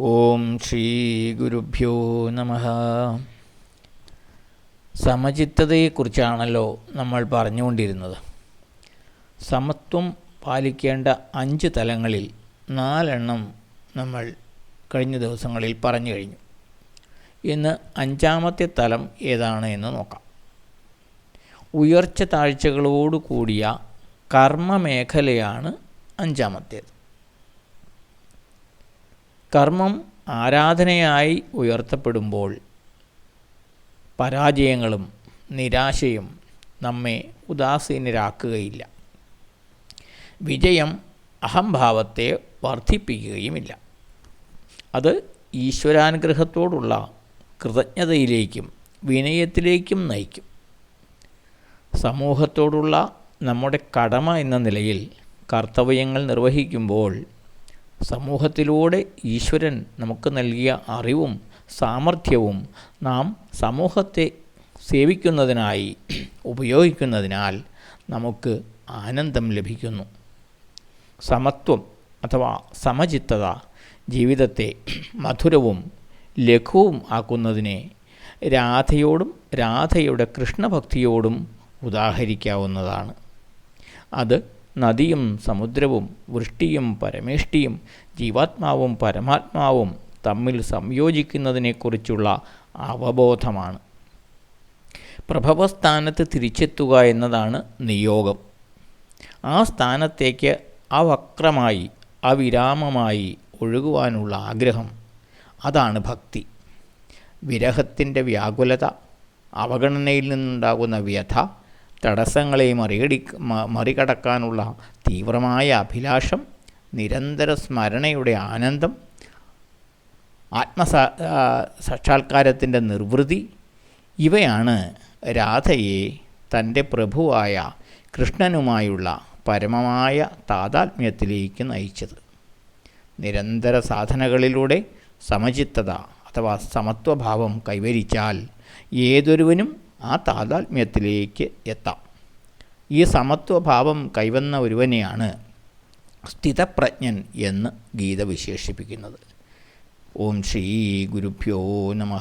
ഓം ശ്രീ ഗുരുഭ്യോ നമ. സമചിത്തതയെക്കുറിച്ചാണല്ലോ നമ്മൾ പറഞ്ഞുകൊണ്ടിരുന്നത്. സമത്വം പാലിക്കേണ്ട അഞ്ച് തലങ്ങളിൽ നാലെണ്ണം നമ്മൾ കഴിഞ്ഞ ദിവസങ്ങളിൽ പറഞ്ഞു കഴിഞ്ഞു. ഇന്ന് അഞ്ചാമത്തെ തലം ഏതാണ് എന്ന് നോക്കാം. ഉയർച്ച താഴ്ചകളോട് കൂടിയ കർമ്മമേഖലയാണ് അഞ്ചാമത്തേത്. കർമ്മം ആരാധനയായി ഉയർത്തപ്പെടുമ്പോൾ പരാജയങ്ങളും നിരാശയും നമ്മെ ഉദാസീനരാക്കുകയില്ല. വിജയം അഹംഭാവത്തെ വർദ്ധിപ്പിക്കുകയുമില്ല. അത് ഈശ്വരാനുഗ്രഹത്തോടുള്ള കൃതജ്ഞതയിലേക്കും വിനയത്തിലേക്കും നയിക്കും. സമൂഹത്തോടുള്ള നമ്മുടെ കടമ എന്ന നിലയിൽ കർത്തവ്യങ്ങൾ നിർവഹിക്കുമ്പോൾ സമൂഹത്തിലൂടെ ഈശ്വരൻ നമുക്ക് നൽകിയ അറിവും സാമർഥ്യവും നാം സമൂഹത്തെ സേവിക്കുന്നതിനായി ഉപയോഗിക്കുന്നതിനാൽ നമുക്ക് ആനന്ദം ലഭിക്കുന്നു. സമത്വം അഥവാ സമചിത്തത ജീവിതത്തെ മധുരവും ലഘുവും ആക്കുന്നതിനെ രാധയോടും രാധയുടെ കൃഷ്ണഭക്തിയോടും ഉദാഹരിക്കാവുന്നതാണ്. അത് നദിയും സമുദ്രവും വൃഷ്ടിയും പരമേഷ്ടിയും ജീവാത്മാവും പരമാത്മാവും തമ്മിൽ സംയോജിക്കുന്നതിനെക്കുറിച്ചുള്ള അവബോധമാണ്. പ്രഭവസ്ഥാനത്ത് തിരിച്ചെത്തുക എന്നതാണ് നിയോഗം. ആ സ്ഥാനത്തേക്ക് അവക്രമായി അവിരാമമായി ഒഴുകുവാനുള്ള ആഗ്രഹം. അതാണ് ഭക്തി. വിരഹത്തിന്റെ വ്യാകുലത അവഗണനയിൽ നിന്നുണ്ടാകുന്ന വ്യഥ തടസ്സങ്ങളെ മറികടി മറികടക്കാനുള്ള തീവ്രമായ അഭിലാഷം നിരന്തര സ്മരണയുടെ ആനന്ദം ആത്മസാ സാക്ഷാത്കാരത്തിന്റെ നിർവൃതി ഇവയാണ് രാധയെ തന്റെ പ്രഭുവായ കൃഷ്ണനുമായുള്ള പരമമായ താതാത്മ്യത്തിലേക്ക് നയിച്ചത്. നിരന്തര സാധനകളിലൂടെ സമചിത്തത അഥവാ സമത്വഭാവം കൈവരിച്ചാൽ ഏതൊരുവനും ആ താതാത്മ്യത്തിലേക്ക് എത്താം. ഈ സമത്വഭാവം കൈവന്ന ഒരുവനെയാണ് സ്ഥിതപ്രജ്ഞൻ എന്ന് ഗീത വിശേഷിപ്പിക്കുന്നത്. ഓം ശ്രീ ഗുരുഭ്യോ നമ.